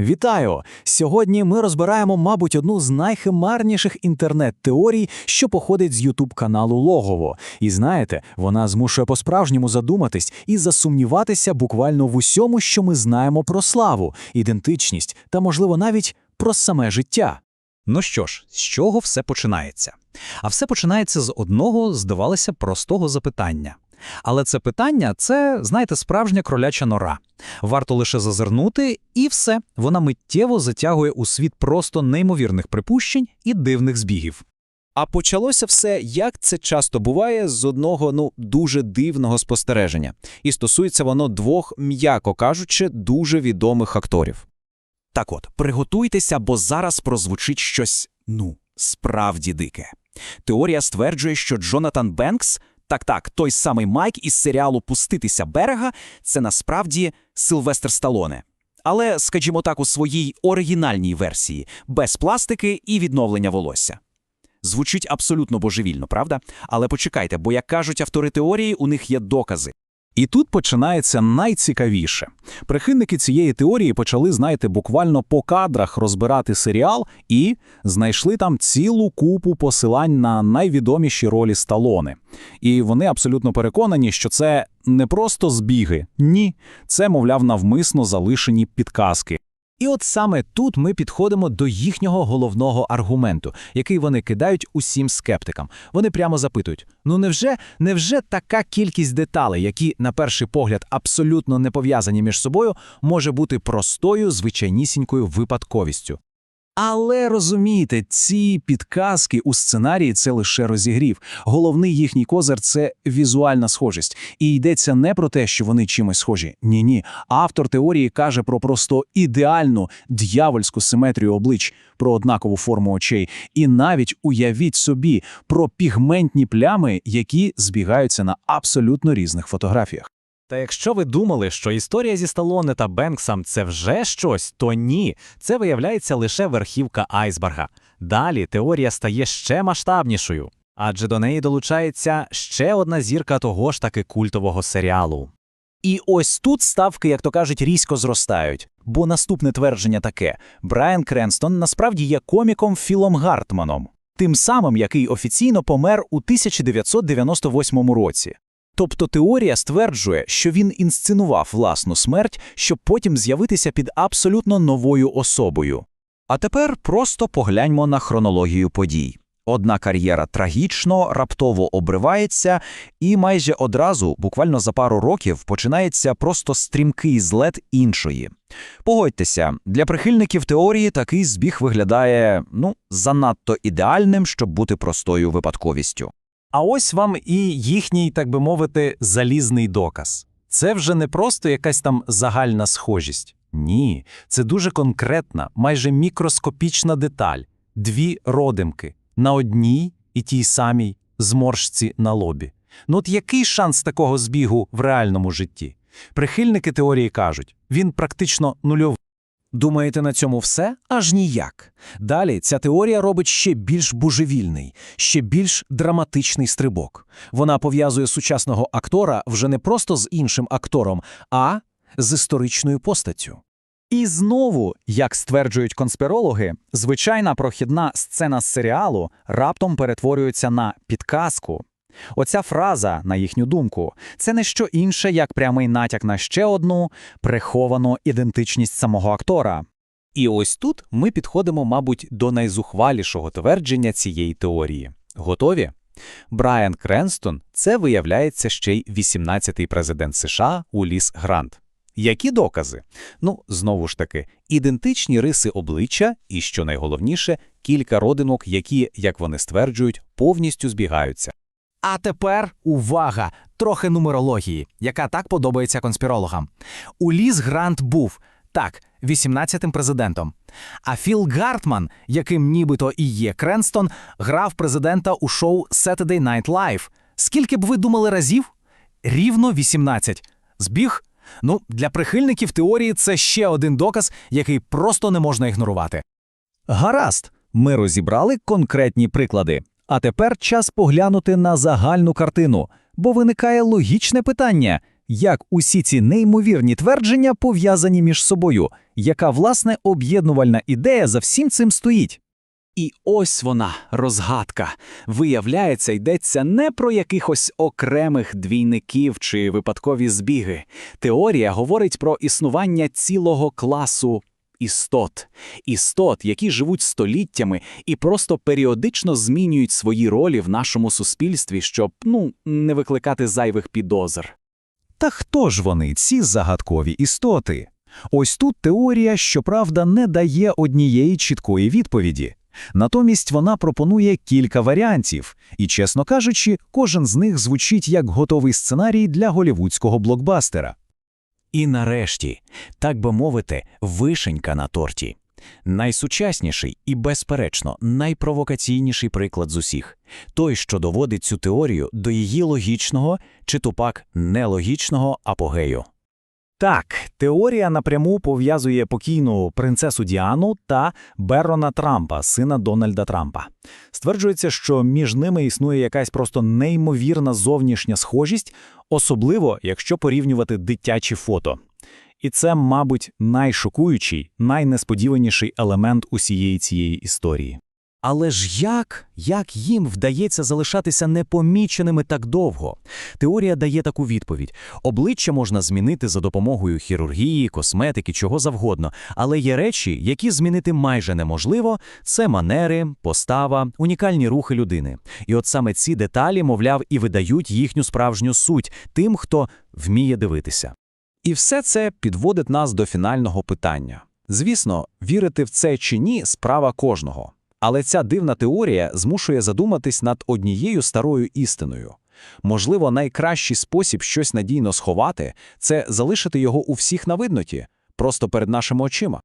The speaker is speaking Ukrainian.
Вітаю! Сьогодні ми розбираємо, мабуть, одну з найхимарніших інтернет-теорій, що походить з Ютуб каналу Логово. І знаєте, вона змушує по-справжньому задуматись і засумніватися буквально в усьому, що ми знаємо про славу, ідентичність та, можливо, навіть про саме життя. Ну що ж, з чого все починається? А все починається з одного, здавалося, простого запитання. Але це питання це, знаєте, справжня кроляча нора. Варто лише зазирнути, і все, вона миттєво затягує у світ просто неймовірних припущень і дивних збігів. А почалося все, як це часто буває, з одного ну дуже дивного спостереження, і стосується воно двох, м'яко кажучи, дуже відомих акторів. Так от, приготуйтеся, бо зараз прозвучить щось, ну, справді дике. Теорія стверджує, що Джонатан Бенкс, так так, той самий Майк із серіалу Пуститися берега, це насправді Сильвестр Сталоне. Але, скажімо так, у своїй оригінальній версії, без пластики і відновлення волосся. Звучить абсолютно божевільно, правда? Але почекайте, бо, як кажуть автори теорії, у них є докази. І тут починається найцікавіше. Прихильники цієї теорії почали, знаєте, буквально по кадрах розбирати серіал і знайшли там цілу купу посилань на найвідоміші ролі Сталоне. І вони абсолютно переконані, що це не просто збіги, ні, це, мовляв, навмисно залишені підказки. І от саме тут ми підходимо до їхнього головного аргументу, який вони кидають усім скептикам. Вони прямо запитують: ну невже, невже така кількість деталей, які на перший погляд абсолютно не пов'язані між собою, може бути простою звичайнісінькою випадковістю? Але розумієте, ці підказки у сценарії це лише розігрів. Головний їхній козир це візуальна схожість. І йдеться не про те, що вони чимось схожі. Ні, ні. Автор теорії каже про просто ідеальну дьявольську симетрію облич, про однакову форму очей, і навіть уявіть собі про пігментні плями, які збігаються на абсолютно різних фотографіях. Та якщо ви думали, що історія зі Сталоне та Бенксом це вже щось, то ні, це виявляється лише верхівка айсберга. Далі теорія стає ще масштабнішою, адже до неї долучається ще одна зірка того ж таки культового серіалу. І ось тут ставки, як то кажуть, різко зростають. Бо наступне твердження таке: Брайан Кренстон насправді є коміком Філом Гартманом, тим самим, який офіційно помер у 1998 році. Тобто теорія стверджує, що він інсценував власну смерть, щоб потім з'явитися під абсолютно новою особою. А тепер просто погляньмо на хронологію подій. Одна кар'єра трагічно, раптово обривається, і майже одразу, буквально за пару років, починається просто стрімкий злет іншої. Погодьтеся, для прихильників теорії такий збіг виглядає ну занадто ідеальним, щоб бути простою випадковістю. А ось вам і їхній, так би мовити, залізний доказ. Це вже не просто якась там загальна схожість. Ні, це дуже конкретна, майже мікроскопічна деталь дві родимки на одній і тій самій зморшці на лобі. Ну от який шанс такого збігу в реальному житті? Прихильники теорії кажуть, він практично нульовий. Думаєте, на цьому все? Аж ніяк. Далі ця теорія робить ще більш божевільний, ще більш драматичний стрибок. Вона пов'язує сучасного актора вже не просто з іншим актором, а з історичною постаттю. І знову, як стверджують конспірологи, звичайна прохідна сцена з серіалу раптом перетворюється на підказку. Оця фраза, на їхню думку, це не що інше, як прямий натяк на ще одну приховану ідентичність самого актора. І ось тут ми підходимо, мабуть, до найзухвалішого твердження цієї теорії. Готові? Брайан Кренстон це виявляється ще й 18-й президент США Уліс Грант. Які докази? Ну, знову ж таки, ідентичні риси обличчя і, що найголовніше, кілька родинок, які, як вони стверджують, повністю збігаються. А тепер увага! Трохи нумерології, яка так подобається конспірологам. Уліс Грант був так, 18-тим президентом. А Філ Гартман, яким нібито і є Кренстон, грав президента у шоу Saturday Night Live. Скільки б ви думали разів? Рівно 18. Збіг? Ну, для прихильників теорії це ще один доказ, який просто не можна ігнорувати. Гаразд, ми розібрали конкретні приклади. А тепер час поглянути на загальну картину, бо виникає логічне питання: як усі ці неймовірні твердження пов'язані між собою, яка, власне, об'єднувальна ідея за всім цим стоїть. І ось вона, розгадка. Виявляється, йдеться не про якихось окремих двійників чи випадкові збіги. Теорія говорить про існування цілого класу істот. Істот, які живуть століттями і просто періодично змінюють свої ролі в нашому суспільстві, щоб, ну, не викликати зайвих підозр. Та хто ж вони, ці загадкові істоти? Ось тут теорія, щоправда, не дає однієї чіткої відповіді. Натомість вона пропонує кілька варіантів, і, чесно кажучи, кожен з них звучить як готовий сценарій для голівудського блокбастера. І нарешті, так би мовити, вишенька на торті. Найсучасніший і, безперечно, найпровокаційніший приклад з усіх – той, що доводить цю теорію до її логічного чи тупак нелогічного апогею. Так, теорія напряму пов'язує покійну принцесу Діану та Беррона Трампа, сина Дональда Трампа. Стверджується, що між ними існує якась просто неймовірна зовнішня схожість, особливо якщо порівнювати дитячі фото. І це, мабуть, найшокуючий, найнесподіваніший елемент усієї цієї історії. Але ж як? Як їм вдається залишатися непоміченими так довго? Теорія дає таку відповідь. Обличчя можна змінити за допомогою хірургії, косметики, чого завгодно. Але є речі, які змінити майже неможливо – це манери, постава, унікальні рухи людини. І от саме ці деталі, мовляв, і видають їхню справжню суть тим, хто вміє дивитися. І все це підводить нас до фінального питання. Звісно, вірити в це чи ні – справа кожного. Але ця дивна теорія змушує задуматись над однією старою істиною. Можливо, найкращий спосіб щось надійно сховати – це залишити його у всіх на видноті, просто перед нашими очима.